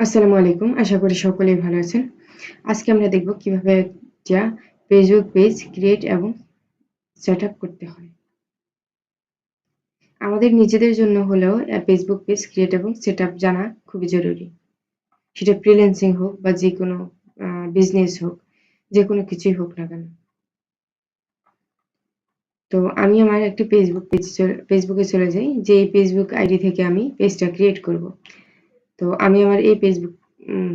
আসসালামু আলাইকুম। আশা করি সকলেই ভালো আছেন। আজকে আমরা দেখব কীভাবে একটা ফেসবুক পেজ ক্রিয়েট এবং সেটআপ করতে হয়। আমাদের নিজেদের জন্য হলেও ফেসবুক পেজ ক্রিয়েট এবং সেটআপ জানা খুবই জরুরি। সেটা ফ্রিল্যান্সিং হোক বা যেকোনো আ বিজনেস হোক, যেকোনো কিছুই হোক না কেন। তো আমি আমার একটি ফেসবুক পেজ ফেসবুকে চলে যাই। যে ফেসবুক আইডি থেকে আমি পেজটা ক্রিয়েট করব। তো আমি আমার এই ফেসবুক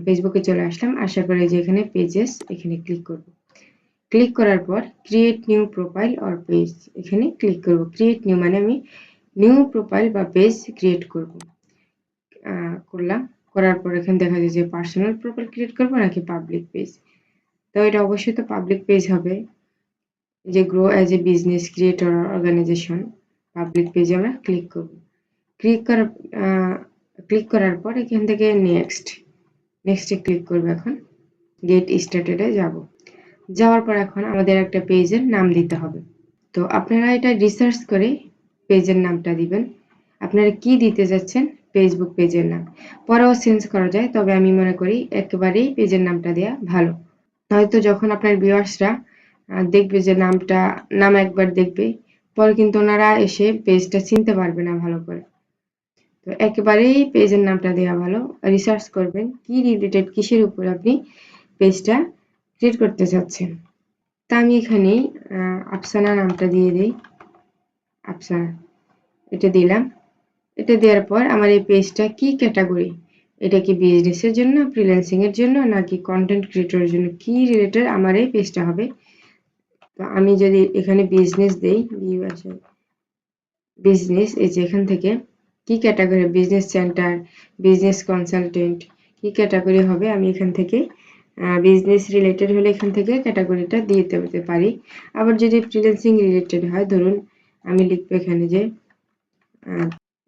ফেসবুকে চলে আসলাম। আসার পরে যে এখানে পেজেস এখানে ক্লিক করব। ক্লিক করার পর create new profile or page এখানে ক্লিক করব। ক্রিয়েট নিউ মানে আমি নিউ প্রোফাইল বা পেজ ক্রিয়েট করব। করলাম। করার পর এখানে দেখা যায় যে পার্সোনাল প্রোফাইল ক্রিয়েট করব নাকি পাবলিক পেজ। তো এটা অবশ্যই তো পাবলিক পেজ হবে। যে grow as a business creator organisation public পেজে আমরা ক্লিক করব। ক্লিক করার ক্লিক করার পর এখান থেকে নেক্সট, নেক্সট ক্লিক করব এখন। গেট স্টার্টেড যাব। যাওয়ার পর এখন আমাদের একটা পেজের নাম দিতে হবে। তো আপনারা এটা রিসার্চ করে পেজের নামটা দিবেন। আপনারা কি দিতে যাচ্ছেন ফেসবুক পেজের নাম। পরেও চেঞ্জ করা যায়। তবে আমি মনে করি একেবারেই পেজের নামটা দেয়া ভালো। হয়তো যখন আপনার ভিউয়ার্সরা দেখবে যে নামটা নাম একবার দেখবে, পরে কিন্তু ওনারা এসে পেজটা চিনতে পারবে না ভালো করে। তো একেবারেই পেজের নামটা দেওয়া ভালো। রিসার্চ করবেন কি রিলেটেড কিসের উপর আপনি পেজটা ক্রিয়েট করতে চাচ্ছেন। তা আমি এখানে আফসানা নামটা দিয়ে দিই আফসানা। এটা দিলাম। এটা দেওয়ার পর আমার এই পেজটা কি ক্যাটাগরি এটা কি বিজনেসের জন্য, ফ্রিল্যান্সিং এর জন্য নাকি কন্টেন্ট ক্রিয়েটর এর জন্য? কি রিলেটেড আমার এই পেজটা হবে। তো আমি যদি এখানে বিজনেস দেই, বিজনেস এই যে এখান থেকে কি category business centre, business consultant কি ক্যাটাগরি হবে আমি এখান থেকে বিজনেস রিলেটেড হলে এখান থেকে ক্যাটাগরিটা দিয়ে দিতে পারি। আবার যদি ফ্রিল্যান্সিং রিলেটেড হয় ধরুন আমি লিখব এখানে যে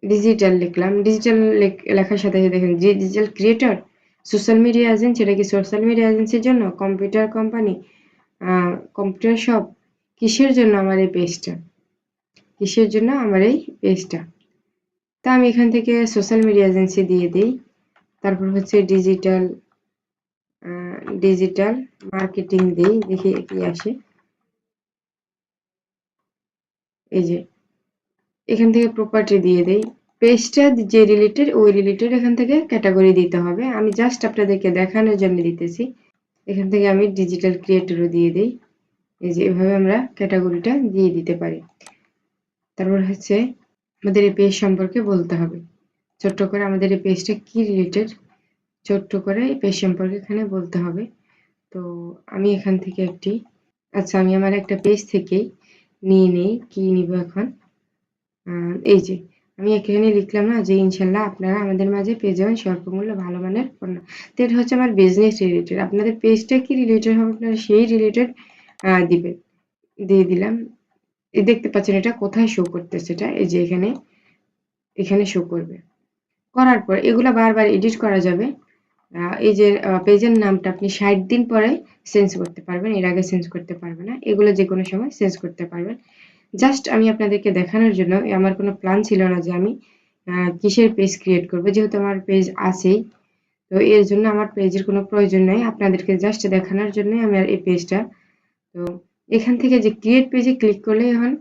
ডিজিটাল লিখলাম। ডিজিটাল লেখ লেখার সাথে, সাথে দেখেন যে digital creator, social media agency এটা কি সোশ্যাল মিডিয়া এজেন্সির জন্য, কম্পিউটার কোম্পানি, কম্পিউটার শপ কিসের জন্য আমার এই পেজটা? কিসের জন্য আমার এই পেজটা? তা আমি এখান থেকে সোশ্যাল মিডিয়া এজেন্সি দিয়ে দিই তারপর হচ্ছে ডিজিটাল ডিজিটাল মার্কেটিং দেই। দেখি কি আসে। এই যে, এখান থেকে প্রপার্টি দিয়ে দেই। পেজটা যে রিলেটেড ওই রিলেটেড এখান থেকে ক্যাটাগরি দিতে হবে। আমি জাস্ট আপনাদেরকে দেখানোর জন্য দিতেছি। এখান থেকে আমি ডিজিটাল ক্রিয়েটরও দিয়ে দিই এই যে, এভাবে আমরা ক্যাটাগরিটা দিয়ে দিতে পারি। তারপর হচ্ছে আমাদের এই পেজ সম্পর্কে বলতে হবে। ছোট্ট করে আমাদের এই পেজটা কি রিলেটেড ছোট্ট করে এই পেজ সম্পর্কে এখানে বলতে হবে। তো আমি এখান থেকে একটি আচ্ছা আমি আমার একটা পেজ থেকেই নিয়ে নেই। কি নিব এখন? এই যে, আমি এখানে লিখলাম না যে ইনশাল্লাহ আপনারা আমাদের মাঝে পেয়ে যাবেন স্বল্পমূল্যে ভালো মানের পণ্য। তো এটা হচ্ছে আমার বিজনেস রিলেটেড। আপনাদের পেজটা কি রিলেটেড হবে আপনারা সেই রিলেটেড দিবেন। দিয়ে দিলাম। এই দেখতে পাচ্ছেন এটা কোথায় শো করতেছে এটা এই যে এখানে, এখানে শো করবে। করার পর এগুলা বারবার এডিট করা যাবে। এই যে পেজের নামটা আপনি ৬০ দিন পরে চেঞ্জ করতে পারবেন। এর আগে চেঞ্জ করতে পারবেন না। এগুলো যে কোনো সময় চেঞ্জ করতে পারবেন। জাস্ট আমি আপনাদেরকে দেখানোর জন্য আমার কোনো প্ল্যান ছিল না যে আমি কিসের পেজ ক্রিয়েট করব। যেহেতু আমার পেজ আছেই। তো এর জন্য আমার পেজের কোনো প্রয়োজন নেই আপনাদেরকে জাস্ট দেখানোর জন্যই আমি আর এই পেজটা তো এখান থেকে যে ক্রিয়েট পেজে ক্লিক করলেই এখন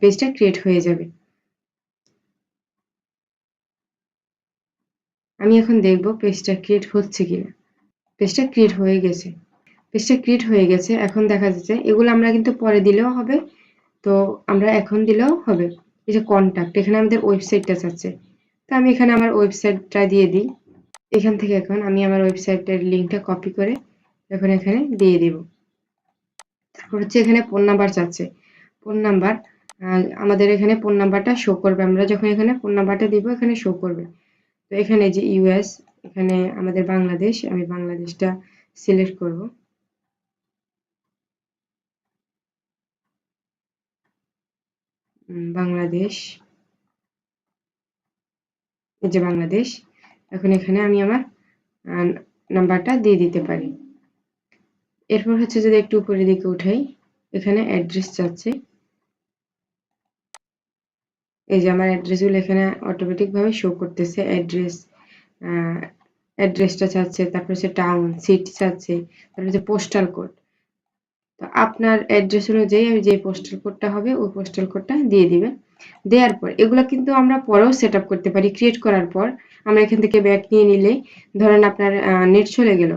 পেজটা ক্রিয়েট হয়ে যাবে। আমি এখন দেখব পেজটা ক্রিয়েট হচ্ছে কিনা। পেজটা ক্রিয়েট হয়ে গেছে। পেজটা ক্রিয়েট হয়ে গেছে। এখন দেখা যাচ্ছে এগুলো আমরা কিন্তু পরে দিলেও হবে। তো আমরা এখন দিলেও হবে। এই যে কনট্যাক্ট এখানে আমাদের ওয়েবসাইটটা চাচ্ছে। তো আমি এখানে আমার ওয়েবসাইটটা দিয়ে দিই। এখান থেকে এখন আমি আমার ওয়েবসাইটের লিঙ্কটা কপি করে এখন এখানে দিয়ে দিব। হচ্ছে এখানে ফোন নাম্বার চাচ্ছে। ফোন নাম্বার আমাদের এখানে ফোন নাম্বারটা শো করবে। আমরা যখন এখানে ফোন নাম্বারটা দিব, এখানে শো করবে। তো এখানে যে ইউএস এখানে আমাদের বাংলাদেশ, আমি বাংলাদেশটা সিলেক্ট করব। বাংলাদেশ। এই যে বাংলাদেশ। এখন এখানে আমি আমার নাম্বারটা দিয়ে দিতে পারি। এরপর হচ্ছে যদি একটু উপরের দিকে উঠাই, এখানে অ্যাড্রেস চাচ্ছে। এই যে আমার অ্যাড্রেসগুলো এখানে অটোমেটিকভাবে শো করতেছে। অ্যাড্রেস, অ্যাড্রেসটা চাচ্ছে তারপর হচ্ছে টাউন সিটি চাচ্ছে তারপর হচ্ছে পোস্টাল কোড তো আপনার অ্যাড্রেস অনুযায়ী আমি যে পোস্টাল কোডটা হবে ওই পোস্টাল কোডটা দিয়ে দিবেন দেওয়ার পর এগুলো কিন্তু আমরা পরেও সেট করতে পারি ক্রিয়েট করার পর আমরা এখান থেকে ব্যাক নিয়ে নিলে ধরেন আপনার নেট চলে গেল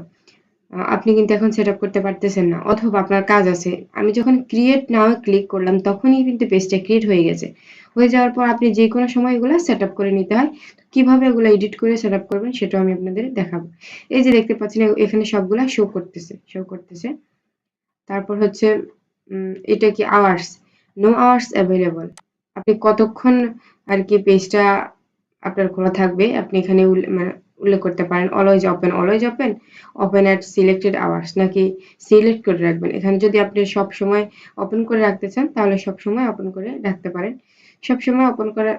আপনি কিন্তু এখন সেট করতে পারতেছেন না, অথবা আপনার কাজ আছে। আমি যখন ক্রিয়েট নাও ক্লিক করলাম, তখনই কিন্তু পেজটা ক্রিয়েট হয়ে গেছে। হয়ে যাওয়ার পর আপনি যে কোনো সময় এগুলো সেট করে নিতে হয়। কীভাবে এগুলো এডিট করে সেট করবেন সেটাও আমি আপনাদের দেখাবো। এই যে দেখতে পাচ্ছেন, এখানে সবগুলা শো করতেছে শো করতেছে। তারপর হচ্ছে এটা কি আওয়ার্স নো আওয়ার্স অ্যাভেলেবল আপনি কতক্ষণ আর কি পেজটা আপনার খোলা থাকবে, আপনি এখানে মানে উল্লেখ করতে পারেন always open always open open at selected hours নাকি সিলেক্ট করে রাখবেন। এখানে যদি আপনি সব সময় ওপেন করে রাখতে চান, তাহলে সব সময় ওপেন করে রাখতে পারেন। সব সময় ওপেন করে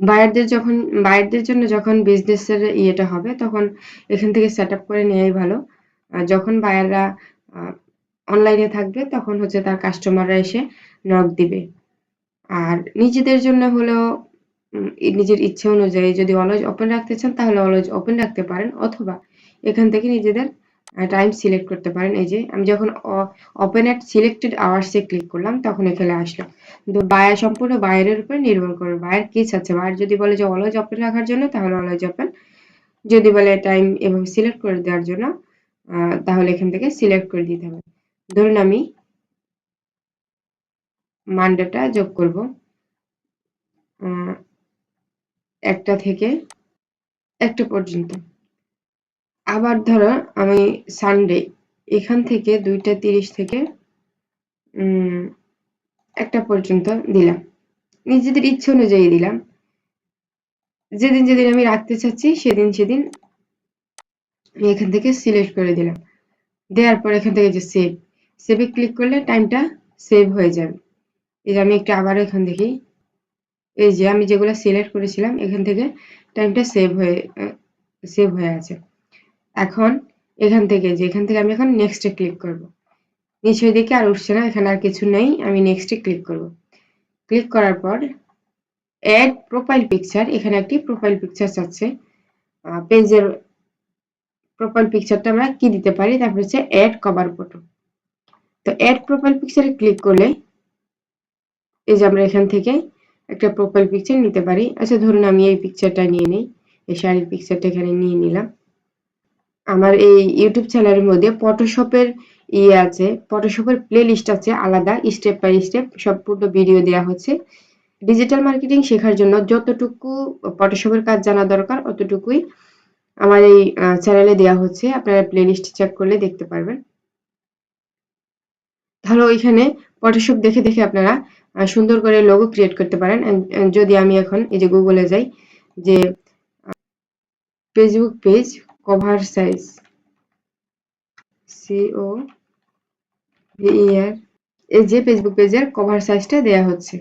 বায়ারদের যখন বায়ারদের জন্য যখন বিজনেসের ইয়েটা হবে, তখন এখান থেকে সেট আপ করে নেওয়াই ভালো। যখন বায়াররা অনলাইনে থাকবে, তখন হচ্ছে তার কাস্টমাররা এসে নক দিবে। আর নিজেদের জন্য হলেও নিজের ইচ্ছে অনুযায়ী যদি অলওয়েজ ওপেন রাখতে চান, তাহলে অলওয়েজ ওপেন রাখতে পারেন, অথবা এখান থেকে নিজেদের টাইম সিলেক্ট করতে পারেন। এই যে, আমি যখন ওপেন অ্যাট সিলেক্টেড আওয়ার্সে ক্লিক করলাম, তখন এখানে আসলো। কিন্তু বায়ার সম্পূর্ণ বায়ারের উপর নির্ভর করবে। বায়ার কি চাচ্ছে? বায়ার যদি বলে যে অলওয়েজ ওপেন রাখার জন্য, তাহলে অলওয়েজ ওপেন যদি বলে টাইম এভাবে সিলেক্ট করে দেওয়ার জন্য তাহলে এখান থেকে সিলেক্ট করে দিতে হবে। ধরুন আমি মানডেটা যোগ করব। একটা থেকে একটা পর্যন্ত। আবার ধরো আমি সানডে এখান থেকে দুইটা তিরিশ থেকে একটা পর্যন্ত দিলাম। নিজেদের ইচ্ছে অনুযায়ী দিলাম। যেদিন যেদিন আমি রাখতে চাচ্ছি, সেদিন সেদিন আমি এখান থেকে সিলেক্ট করে দিলাম। দেওয়ার পর এখান থেকে যে সেভ সেভে ক্লিক করলে টাইমটা সেভ হয়ে যাবে। এই যে আমি একটু আবার এখান থেকে এই যে আমি যেগুলো সিলেক্ট করেছিলাম, এখান থেকে টাইমটা সেভ হয়ে সেভ হয়ে আছে। এখন এখান থেকে, যে এখান থেকে আমি এখন নেক্সটে ক্লিক করব। নিচের দিকে আর উঠছে না, এখানে আর কিছু নেই, আমি নেক্সটে ক্লিক করব। ক্লিক করার পর অ্যাড প্রোফাইল পিকচার এখানে একটি প্রোফাইল পিকচার চাচ্ছে। পেজের প্রোফাইল পিকচারটা আমরা কি দিতে পারি? তারপর হচ্ছে অ্যাড কভার ফটো তো অ্যাড প্রোফাইল পিকচারে ক্লিক করলে, এই যে আমরা এখান থেকে একটা প্রোফাইল পিকচার নিতে পারি। আচ্ছা ধরুন আমি এই পিকচারটা নিয়ে নিই, এই শাড়ির পিকচারটা এখানে নিয়ে নিলাম। আমার এই ইউটিউব চ্যানেলের মধ্যে ফটোশপের ইয়ে আছে ফটোশপের প্লে লিস্ট আছে, আলাদা স্টেপ বাই স্টেপ সম্পূর্ণ ভিডিও দেওয়া হচ্ছে। ডিজিটাল মার্কেটিং শেখার জন্য যতটুকু ফটোশপের কাজ জানা দরকার, অতটুকুই আমার এই চ্যানেলে দেওয়া হচ্ছে। আপনারা প্লে লিস্ট চেক করলে দেখতে পারবেন। তাহলে ওইখানে ফটোশপ দেখে দেখে আপনারা সুন্দর করে লোগো ক্রিয়েট করতে পারেন। যদি আমি এখন এই যে গুগলে যাই, যে Facebook page cover size CO ভিইআর এই যে ফেসবুক পেজের কভার সাইজটা দেয়া হচ্ছে।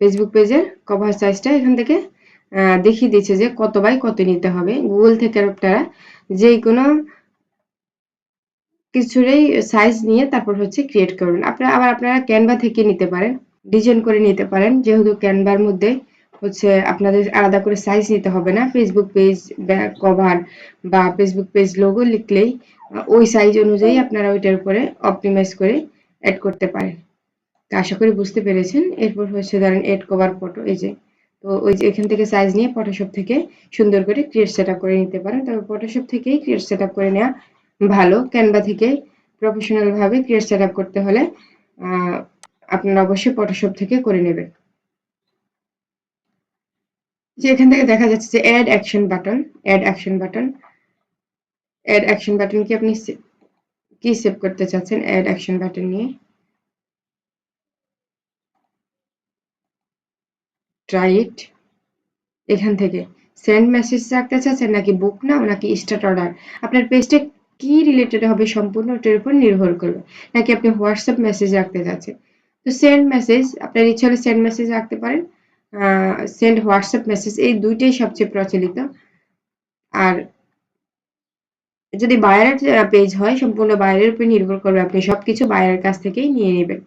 ফেসবুক পেজের কভার সাইজটা এখান থেকে দেখিয়ে দিচ্ছে যে কত বাই কত নিতে হবে। গুগল থেকে আপনারা যে কোনো কিছুরই সাইজ নিয়ে তারপর হচ্ছে ক্রিয়েট করবেন আপনারা, আবার আপনারা ক্যানভা থেকে নিতে পারেন। ডিজাইন করে নিতে পারেন। যেহেতু ক্যানভার মধ্যে হচ্ছে আপনাদের আলাদা করে সাইজ নিতে হবে না। ফেসবুক পেজ কভার বা ফেসবুক পেজ লোগো লিখলেই ওই সাইজ অনুযায়ী আপনারা ওইটার উপরে অপটিমাইজ করে অ্যাড করতে পারেন। তো আশা করি বুঝতে পেরেছেন। এরপর হচ্ছে ধরেন এড কভার ফটো এই যে। তো ওই যে এখান থেকে সাইজ নিয়ে ফটোশপ থেকে সুন্দর করে ক্রিয়েট সেট করে নিতে পারেন। তবে ফটোশপ থেকেই ক্রিয়েট সেট করে নেওয়া ভালো। ক্যানভা থেকে প্রফেশনালভাবে ক্রিয়েট সেট করতে হলে আপনারা অবশ্যই ফটোশপ থেকে করে নেবেন। যে এখান থেকে দেখা যাচ্ছে যে add action button add action button add action button কি আপনি কি সেভ করতে চাচ্ছেন? অ্যাড অ্যাকশন বাটন নিয়ে। ট্রাই ইট এখান থেকে সেন্ড মেসেজ রাখতে চাচ্ছেন নাকি বুক নাও নাকি স্টার্ট অর্ডার আপনার পেজটা কি রিলেটেড হবে সম্পূর্ণ ওটার উপর নির্ভর করবে। নাকি আপনি হোয়াটসঅ্যাপ মেসেজ রাখতে চাচ্ছেন? তো সেন্ড মেসেজ আপনার ইচ্ছা হলে সেন্ড মেসেজ রাখতে পারেন। সেন্ড হোয়াটসঅ্যাপ মেসেজ এই দুইটাই সবচেয়ে প্রচলিত। আর যদি বায়ারের পেজ হয়, সম্পূর্ণ বায়ারের উপর নির্ভর করবে, আপনি সবকিছু বায়ারের কাছ থেকেই নিয়ে নেবেন।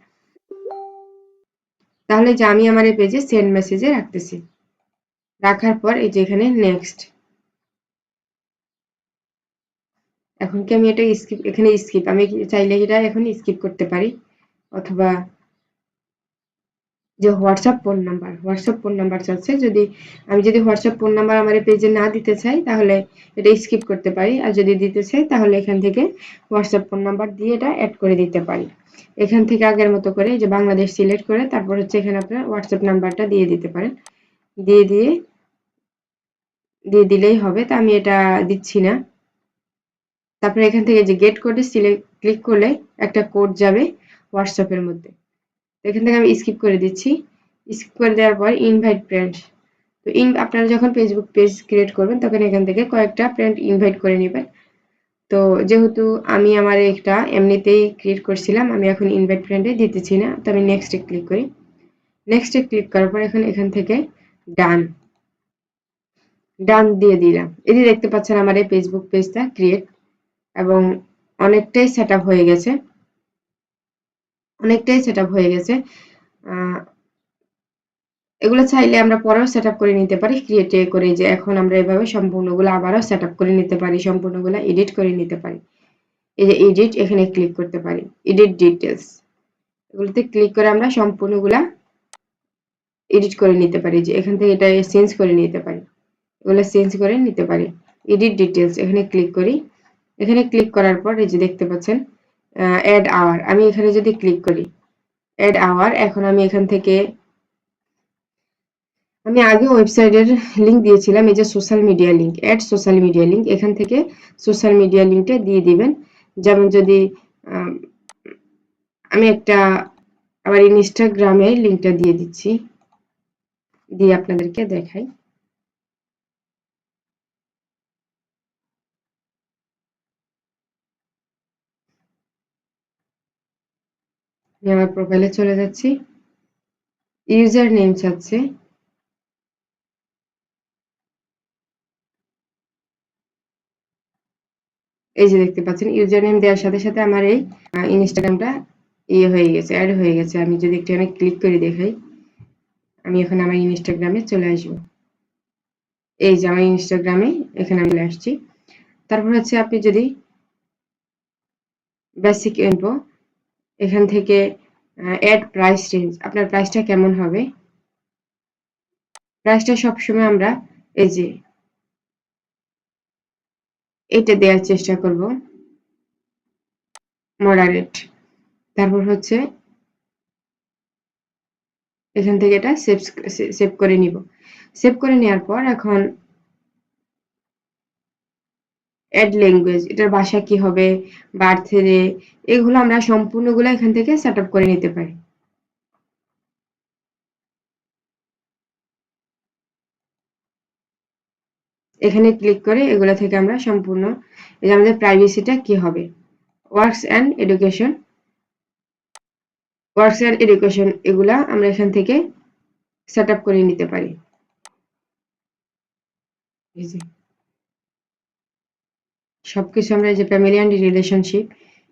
তাহলে যে আমি আমার এই পেজে সেন্ড মেসেজে রাখতেছি। রাখার পর এই যে এখানে নেক্সট এখন কি আমি এটা স্কিপ এখানে স্কিপ আমি চাইলে এটা এখন স্কিপ করতে পারি। অথবা যে WhatsApp phone number, WhatsApp phone number চাচ্ছে। যদি আমি যদি হোয়াটসঅ্যাপ ফোন নাম্বার আমার পেজে না দিতে চাই, তাহলে এটা স্কিপ করতে পারি। আর যদি দিতে চাই, তাহলে এখান থেকে হোয়াটসঅ্যাপ ফোন নাম্বার দিয়ে এটা অ্যাড করে দিতে পারি। এখান থেকে আগের মতো করে যে বাংলাদেশ সিলেক্ট করে, তারপর হচ্ছে এখানে আপনার হোয়াটসঅ্যাপ নাম্বারটা দিয়ে দিতে পারেন। দিয়ে দিয়ে দিয়ে দিলেই হবে। তা আমি এটা দিচ্ছি না। তারপরে এখান থেকে যে গেট কোডে সিলেক্ট ক্লিক করলে একটা কোড যাবে হোয়াটসঅ্যাপের মধ্যে। এখান থেকে আমি স্কিপ করে দিচ্ছি। স্কিপ করে দেওয়ার পর ইনভাইট ফ্রেন্ডস তো ইন আপনারা যখন ফেসবুক পেজ ক্রিয়েট করবেন, তখন এখান থেকে কয়েকটা ফ্রেন্ড ইনভাইট করে নেবেন। তো যেহেতু আমি আমার একটা এমনিতেই ক্রিয়েট করছিলাম, আমি এখন ইনভাইট ফ্রেন্ডে দিতেছি না, তো আমি নেক্সটে ক্লিক করি। নেক্সটে ক্লিক করার পর এখন এখান থেকে ডান ডান দিয়ে দিলাম। এটি দেখতে পাচ্ছেন, আমার এই ফেসবুক পেজটা ক্রিয়েট এবং অনেকটাই সেট হয়ে গেছে। অনেকটাই সেট হয়ে গেছে। এগুলো চাইলে আমরা পরেও সেট করে নিতে পারি। ক্রিয়েটে করে যে এখন আমরা এভাবে সম্পূর্ণগুলো আবারও সেট করে নিতে পারি, সম্পূর্ণগুলো এডিট করে নিতে পারি। এই যে এডিট এখানে ক্লিক করতে পারি। এডিট ডিটেলস এগুলোতে ক্লিক করে আমরা সম্পূর্ণগুলা এডিট করে নিতে পারি। যে এখান থেকে এটা চেঞ্জ করে নিতে পারি। এগুলো চেঞ্জ করে নিতে পারি। এডিট ডিটেলস এখানে ক্লিক করি। এখানে ক্লিক করার পর এই যে দেখতে পাচ্ছেন অ্যাড আওয়ার আমি এখানে যদি ক্লিক করি অ্যাড আওয়ার এখন আমি এখান থেকে, আমি আগে ওয়েবসাইটের লিঙ্ক দিয়েছিলাম, এই যে social media link add social media link এখান থেকে সোশ্যাল মিডিয়া লিঙ্কটা দিয়ে দিবেন। যেমন যদি আমি একটা, আবার ইনস্টাগ্রামে লিঙ্কটা দিয়ে দিচ্ছি, দিয়ে আপনাদেরকে দেখাই। আমি আমার প্রোফাইলে চলে যাচ্ছি। ইউজার নেম চাচ্ছে। এই যে দেখতে পাচ্ছেন ইউজার নেম দেওয়ার সাথে সাথে আমার এই ইনস্টাগ্রামটা ইয়ে হয়ে গেছে অ্যাড হয়ে গেছে। আমি যদি একটু আমি ক্লিক করে দেখাই, আমি এখন আমার ইনস্টাগ্রামে চলে আসব। এই যে আমার ইনস্টাগ্রামে এখানে আমি আসছি। তারপর হচ্ছে আপনি যদি বেসিক ইনফো এখান থেকে অ্যাড প্রাইস রেঞ্জ আপনার প্রাইসটা কেমন হবে? প্রাইসটা সবসময় আমরা এই যে এটা দেওয়ার চেষ্টা করব। মডারেট তারপর হচ্ছে, এখান থেকে এটা সেভ সেভ করে নিব। সেভ করে নেওয়ার পর এখন অ্যাড ল্যাঙ্গুয়েজ এটার ভাষা কি হবে বার্থডে এগুলো আমরা সম্পূর্ণগুলো এখান থেকে সেট করে নিতে পারি। এখানে ক্লিক করে এগুলো থেকে আমরা সম্পূর্ণ, এই আমাদের প্রাইভেসিটা কি হবে? Works and education works and education এগুলা আমরা এখান থেকে সেট করে নিতে পারি। সবকিছু আমরা যে ফ্যামিলি অ্যান্ড রিলেশনশিপ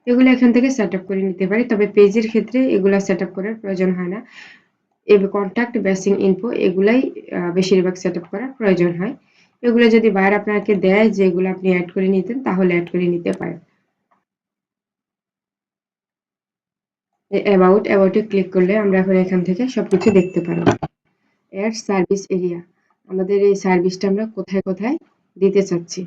এগুলো এখান থেকে সেট করে নিতে পারি। তবে পেজের ক্ষেত্রে এগুলো সেট আপ করার প্রয়োজন হয় না। এই কন্ট্যাক্ট বেসিং ইনফো এগুলাই বেশিরভাগ সেট আপ করার প্রয়োজন হয়। এগুলো যদি বাইরে আপনাকে দেয় যেগুলো আপনি অ্যাড করে নিতেন, তাহলে অ্যাড করে নিতে পারেন। অ্যাবাউট অ্যাবাউটে ক্লিক করলে আমরা এখন এখান থেকে সবকিছু দেখতে পারব। অ্যাড সার্ভিস এরিয়া আমাদের এই সার্ভিসটা আমরা কোথায় কোথায় দিতে চাচ্ছি?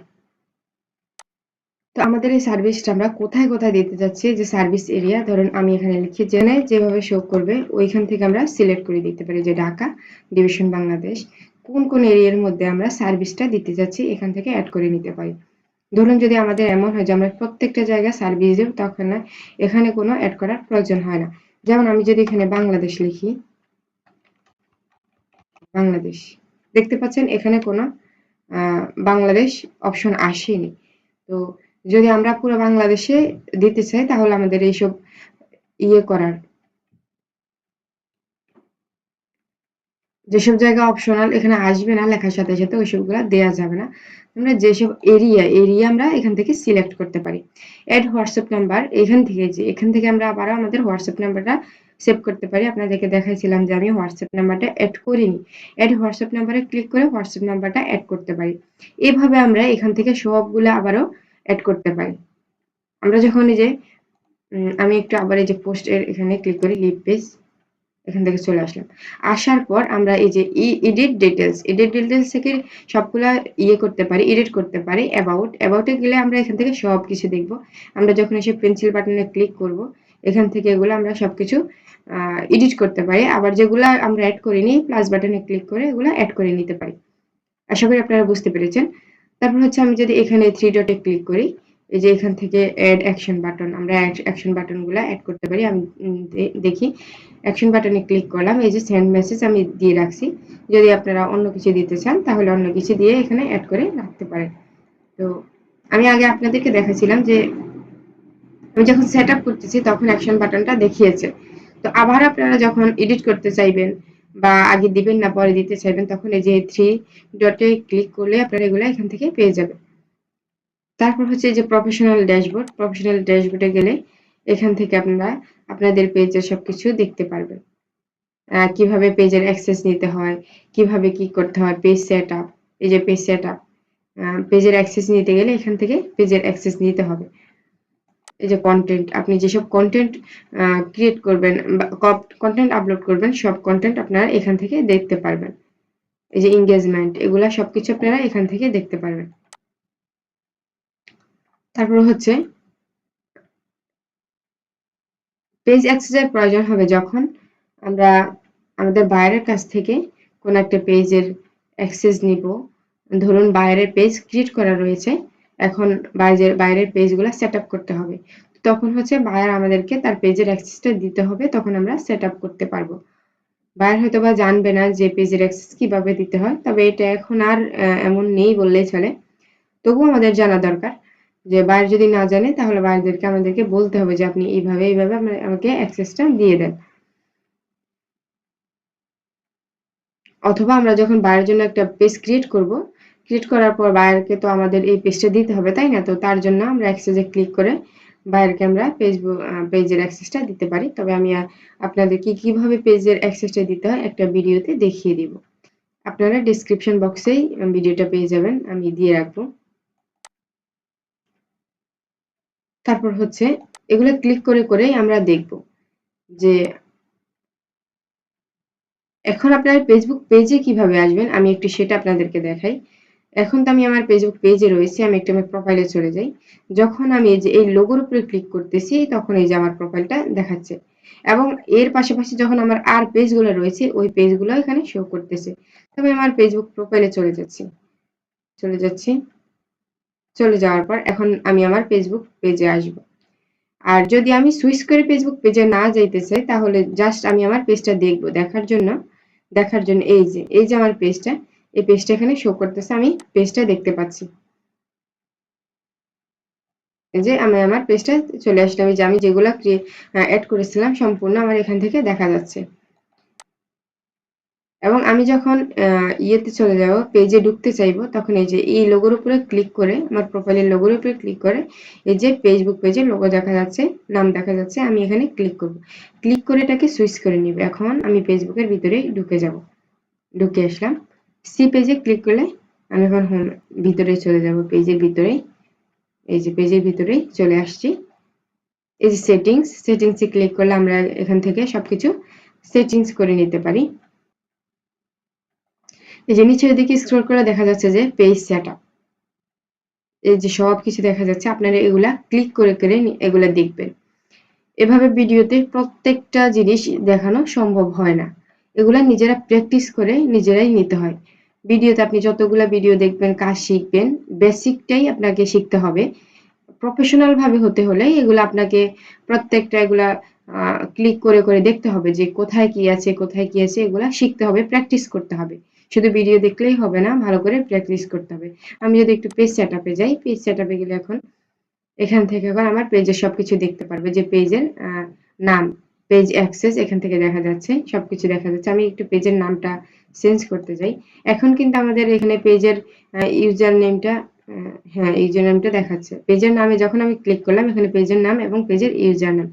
তো আমাদের এই সার্ভিসটা আমরা কোথায় কোথায় দিতে যাচ্ছি, যে সার্ভিস এরিয়া ধরুন আমি এখানে লিখি জেনে যেভাবে শো করবে, ওইখান থেকে আমরা সিলেক্ট করে দিতে পারি যে ঢাকা ডিভিশন বাংলাদেশ, কোন কোন এরিয়ার মধ্যে আমরা সার্ভিসটা দিতে যাচ্ছি, এখান থেকে অ্যাড করে নিতে পারি। ধরুন যদি আমাদের এমন হয় যে আমরা প্রত্যেকটা জায়গায় সার্ভিস দেব, তখন না, এখানে কোনো অ্যাড করার প্রয়োজন হয় না। যেমন আমি যদি এখানে বাংলাদেশ লিখি, বাংলাদেশ, দেখতে পাচ্ছেন এখানে কোনো বাংলাদেশ অপশন আসেনি। তো যদি আমরা পুরো বাংলাদেশে দিতে চাই, তাহলে আমাদের এইসব ইয়ে করার, যেসব জায়গা অপশনাল এখানে আসবে না, লেখার সাথে সাথে ওইসবগুলো দেওয়া যাবে না। আমরা যেসব এরিয়া এরিয়া আমরা এখান থেকে সিলেক্ট করতে পারি। অ্যাড হোয়াটসঅ্যাপ নাম্বার এখান থেকে যে, এখান থেকে আমরা আবারও আমাদের হোয়াটসঅ্যাপ নাম্বারটা সেভ করতে পারি। আপনাদেরকে দেখাইছিলাম যে আমি হোয়াটসঅ্যাপ নাম্বারটা অ্যাড করিনি। অ্যাড হোয়াটসঅ্যাপ নাম্বারে ক্লিক করে হোয়াটসঅ্যাপ নাম্বারটা অ্যাড করতে পারি। এভাবে আমরা এখান থেকে সবগুলো আবারও অ্যাড করতে পারি। আমরা যখন এই যে আমি একটু আবার এই যে পোস্টের এখানে ক্লিক করি লিভ পেজ এখান থেকে চলে আসলাম। আসার পর আমরা এই যে এডিট ডিটেলস এডিট ডিটেলস থেকে সবগুলা ইয়ে করতে পারি এডিট করতে পারি অ্যাবাউট অ্যাবাউটে গেলে আমরা এখান থেকে সব কিছু দেখব। আমরা যখন এসে পেন্সিল বাটনে ক্লিক করব, এখান থেকে এগুলো আমরা সব কিছু এডিট করতে পারি। আবার যেগুলো আমরা অ্যাড করিনি প্লাস বাটনে ক্লিক করে এগুলো অ্যাড করে নিতে পারি। আশা করি আপনারা বুঝতে পেরেছেন। তারপর হচ্ছে আমি যদি এখানে থ্রি ডটে ক্লিক করি, এই যে এখান থেকে অ্যাড অ্যাকশন বাটন আমরা অ্যাকশন বাটনগুলো অ্যাড করতে পারি। আমি দেখি। অ্যাকশন বাটনে ক্লিক করলাম, এই যে সেন্ড মেসেজ আমি দিয়ে রাখছি। যদি আপনারা অন্য কিছু দিতে চান, তাহলে অন্য কিছু দিয়ে এখানে অ্যাড করে রাখতে পারেন। তো, আমি আগে আপনাদেরকে দেখাছিলাম যে, আমি যখন সেট আপ করতেছি, তখন অ্যাকশন বাটনটা দেখিয়েছে। তো আবার আপনারা যখন এডিট করতে চাইবেন বা আগে দিবেন না, পরে দিতে চাইবেন, তখন এই যে থ্রি ডটে ক্লিক করলে আপনারা এগুলো এখান থেকে পেয়ে যাবেন। তারপর হচ্ছে যে প্রফেশনাল ড্যাশবোর্ড প্রফেশনাল ড্যাশবোর্ডে গেলে এখান থেকে আপনারা আপনাদের পেজের সবকিছু দেখতে পারবেন। কীভাবে পেজের অ্যাক্সেস নিতে হয়, কীভাবে কি করতে হয় পেজ সেট আপ এই যে পেজ সেট আপ পেজের অ্যাক্সেস নিতে গেলে এখান থেকে পেজের অ্যাক্সেস নিতে হবে। এই যে কন্টেন্ট আপনি যেসব কন্টেন্ট ক্রিয়েট করবেন কন্টেন্ট আপলোড করবেন, সব কন্টেন্ট আপনারা এখান থেকে দেখতে পারবেন। এই যে এঙ্গেজমেন্ট এগুলা সবকিছু আপনারা এখান থেকে দেখতে পারবেন। তারপর হচ্ছে পেজ অ্যাক্সেসের প্রয়োজন হবে যখন আমরা আমাদের বাইরের কাছ থেকে কোন একটা পেজের অ্যাক্সেস নিব। ধরুন বাইরের পেজ ক্রিয়েট করা রয়েছে এখন বাইরের বাইরের পেজগুলো সেট আপ করতে হবে। তখন হচ্ছে বায়ার আমাদেরকে তার পেজের অ্যাক্সেসটা দিতে হবে, তখন আমরা সেট আপ করতে পারব। বায়ার হয়তো বা জানবে না যে পেজের অ্যাক্সেস কীভাবে দিতে হয়, তবে এটা এখন আর এমন নেই বললেই চলে। তবুও আমাদের জানা দরকার যে বাইরে যদি না জানে, তাহলে বাইরেদেরকে আমাদেরকে বলতে হবে যে আপনি এইভাবে এইভাবে আমাকে অ্যাক্সেসটা দিয়ে দেন। অথবা আমরা যখন বাইরের জন্য একটা পেজ ক্রিয়েট করব ক্রিয়েট করার পর বাইরকে তো আমাদের এই পেজটা দিতে হবে, তাই না? তো তার জন্য আমরা অ্যাক্সেসে ক্লিক করে বাইরকে আমরা ফেসবুক পেজের অ্যাক্সেসটা দিতে পারি। তবে আমি আপনাদের কি, কীভাবে পেজের অ্যাক্সেসটা দিতে হয় একটা ভিডিওতে দেখিয়ে দিব। আপনারা ডিসক্রিপশন বক্সেই ভিডিওটা পেয়ে যাবেন, আমি দিয়ে রাখব। তারপর হচ্ছে এগুলো ক্লিক করে করেই আমরা দেখব যে এখন আপনার ফেসবুক পেজে কীভাবে আসবেন, আমি একটু সেটা আপনাদেরকে দেখাই। এখন তো আমি আমার ফেসবুক পেজে রয়েছি, আমি একটু আমার প্রোফাইলে চলে যাই। যখন আমি এই যে, এই লোগোর উপরে ক্লিক করতেছি, তখন এই যে আমার প্রোফাইলটা দেখাচ্ছে। এবং এর পাশাপাশি যখন আমার আর পেজগুলো রয়েছে, ওই পেজগুলো এখানে শো করতেছে। তবে আমার ফেসবুক প্রোফাইলে চলে যাচ্ছি। চলে যাচ্ছি। চলে যাওয়ার পর এখন আমি আমার ফেসবুক পেজে আসব। আর যদি আমি সুইচ করে ফেসবুক পেজে না যাইতে চাই, তাহলে জাস্ট আমি আমার পেজটা দেখব দেখার জন্য। দেখার জন্য এই যে এই যে আমার পেজটা এই পেজটা এখানে শো করতেছে, আমি পেজটা দেখতে পাচ্ছি। এই যে আমি আমার পেজটা চলে আসলাম যে আমি যেগুলো অ্যাড করেছিলাম, সম্পূর্ণ আমার এখান থেকে দেখা যাচ্ছে। এবং আমি যখন ইয়েতে চলে যাব পেজে ঢুকতে চাইব, তখন এই যে এই লোগোর উপরে ক্লিক করে, আমার প্রোফাইলের লোগোর উপরে ক্লিক করে, এই যে ফেসবুক পেজের লোগো দেখা যাচ্ছে, নাম দেখা যাচ্ছে, আমি এখানে ক্লিক করব। ক্লিক করে এটাকে সুইচ করে নিব। এখন আমি ফেসবুকের ভিতরে ঢুকে যাব। ঢুকে আসলাম। সি পেজে ক্লিক করলে আমি এখন হোম ভিতরে চলে যাব, পেজের ভিতরে এই যে পেজের ভিতরে চলে আসছি। এই যে সেটিংস সেটিংসে ক্লিক করলে আমরা এখান থেকে সবকিছু সেটিংস করে নিতে পারি। এই যে নিচের দিকে স্ক্রল করে দেখা যাচ্ছে যে পেজ সেট এই যে সব কিছু দেখা যাচ্ছে, আপনারা এগুলা ক্লিক করে করে এগুলা দেখবেন। এভাবে ভিডিওতে প্রত্যেকটা জিনিস দেখানো সম্ভব হয় না। এগুলা নিজেরা প্র্যাকটিস করে নিজেরাই নিতে হয়। ভিডিওতে আপনি যতগুলা ভিডিও দেখবেন, কাজ শিখবেন বেসিকটাই আপনাকে শিখতে হবে। প্রফেশনাল ভাবে হতে হলে এগুলো আপনাকে প্রত্যেকটা এগুলা ক্লিক করে করে দেখতে হবে যে কোথায় কি আছে, কোথায় কি আছে, এগুলা শিখতে হবে প্র্যাকটিস করতে হবে। শুধু ভিডিও দেখলেই হবে না, ভালো করে প্র্যাকটিস করতে হবে। আমি যদি একটু পেজ সেট আপে যাই পেজ সেট আপে গেলে এখন এখান থেকে এখন আমার পেজের সবকিছু দেখতে পারবে যে পেজের নাম পেজ অ্যাক্সেস এখান থেকে দেখা যাচ্ছে, সবকিছু দেখা যাচ্ছে। আমি একটু পেজের নামটা চেঞ্জ করতে যাই এখন কিন্তু আমাদের এখানে পেজের ইউজার নেমটা হ্যাঁ ইউজার নেমটা দেখাচ্ছে। পেজের নামে যখন আমি ক্লিক করলাম, এখানে পেজের নাম এবং পেজের ইউজার নাম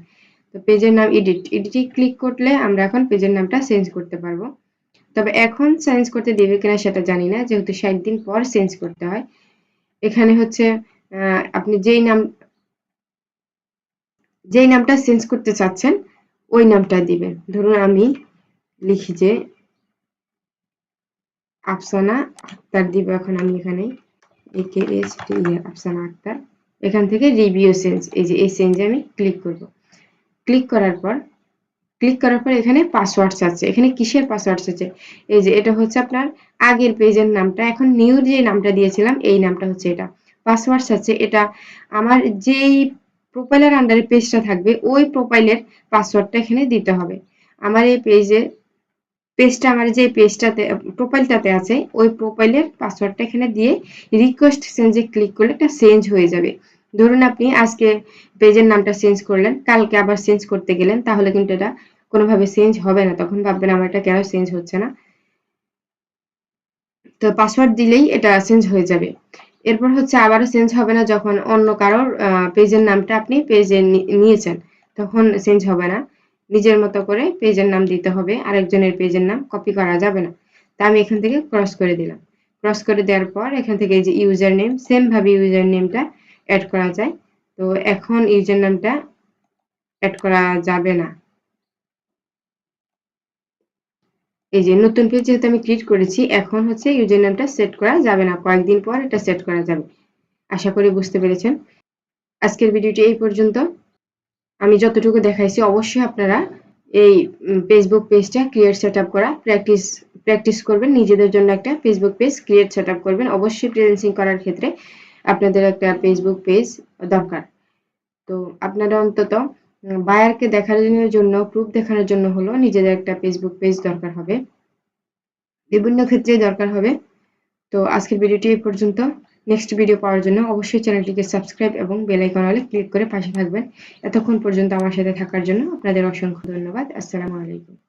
তো পেজের নাম এডিট এডিটে ক্লিক করলে আমরা এখন পেজের নামটা চেঞ্জ করতে পারব। তবে এখন চেঞ্জ করতে দেবে কিনা সেটা জানি না, যেহেতু ষাট দিন পর চেঞ্জ করতে হয়। এখানে হচ্ছে আপনি যেই নাম, যেই নামটা চেঞ্জ করতে চাচ্ছেন, ওই নামটা দিবেন। ধরুন আমি লিখি যে আফসানা আক্তার দিব এখন আমি এখানে। একে এস টি আফসানা আক্তার। এখান থেকে রিভিউ চেঞ্জ এই যে, এই চেঞ্জে আমি ক্লিক করব। ক্লিক করার পর ক্লিক করার পর এখানে পাসওয়ার্ড চাচ্ছে। এখানে কিসের পাসওয়ার্ড আছে এই যে, এটা হচ্ছে আপনার আগের পেজের নামটা। এখন নিউ যে নামটা দিয়েছিলাম, এই নামটা হচ্ছে এটা। পাসওয়ার্ড আছে এটা। আমার যেই প্রোফাইলের আন্ডারে পেজটা থাকবে, ওই প্রোফাইলের পাসওয়ার্ডটা এখানে দিতে হবে। আমার এই পেজে পেজটা আমার যে পেজটাতে প্রোফাইলটাতে আছে, ওই প্রোফাইলের পাসওয়ার্ডটা এখানে দিয়ে রিকোয়েস্ট চেঞ্জে ক্লিক করলে এটা চেঞ্জ হয়ে যাবে। ধরুন আপনি আজকে পেজের নামটা চেঞ্জ করলেন, কালকে আবার চেঞ্জ করতে গেলেন, তাহলে কিন্তু এটা কোনোভাবে চেঞ্জ হবে না, তখন ভাববেন আমার এটা কেন চেঞ্জ হচ্ছে না। তো পাসওয়ার্ড দিলেই এটা চেঞ্জ হয়ে যাবে। এরপর হচ্ছে আবারও চেঞ্জ হবে না যখন অন্য কারোর পেজের নামটা আপনি পেজে নিয়েছেন, তখন চেঞ্জ হবে না। নিজের মতো করে পেজের নাম দিতে হবে, আরেকজনের পেজের নাম কপি করা যাবে না। তা আমি এখান থেকে ক্রস করে দিলাম। ক্রস করে দেওয়ার পর এখান থেকে যে ইউজার নেম সেম ভাবে ইউজার নেমটা অ্যাড করা যায়। তো এখন ইউজার নামটা অ্যাড করা যাবে না। এই যে নতুন পেজ যেহেতু আমি ক্রিয়েট করেছি, এখন হচ্ছে ইউজার নামটা সেট করা যাবে না। কয়েকদিন পর এটা সেট করা যাবে। আশা করি বুঝতে পেরেছেন। আজকের ভিডিওটি এই পর্যন্ত। আমি যতটুকু দেখাইছি, অবশ্যই আপনারা এই ফেসবুক পেজটা ক্রিয়েট সেট আপ করা প্র্যাকটিস প্র্যাকটিস করবেন। নিজেদের জন্য একটা Facebook page create set up করবেন। অবশ্যই প্রেজেন্সিং করার ক্ষেত্রে আপনাদের একটা ফেসবুক পেজ দরকার। তো আপনারা অন্তত বায়ারকে দেখানোর জন্য প্রুফ দেখানোর জন্য হলো নিজেদের একটা ফেসবুক পেজ দরকার হবে। বিভিন্ন ক্ষেত্রে দরকার হবে। তো আজকের ভিডিওটি এই পর্যন্ত। নেক্সট ভিডিও পাওয়ার জন্য অবশ্যই চ্যানেলটিকে সাবস্ক্রাইব এবং বেল আইকন ক্লিক করে পাশে থাকবেন। এতক্ষণ পর্যন্ত আমার সাথে থাকার জন্য আপনাদের অসংখ্য ধন্যবাদ। আসসালামু আলাইকুম।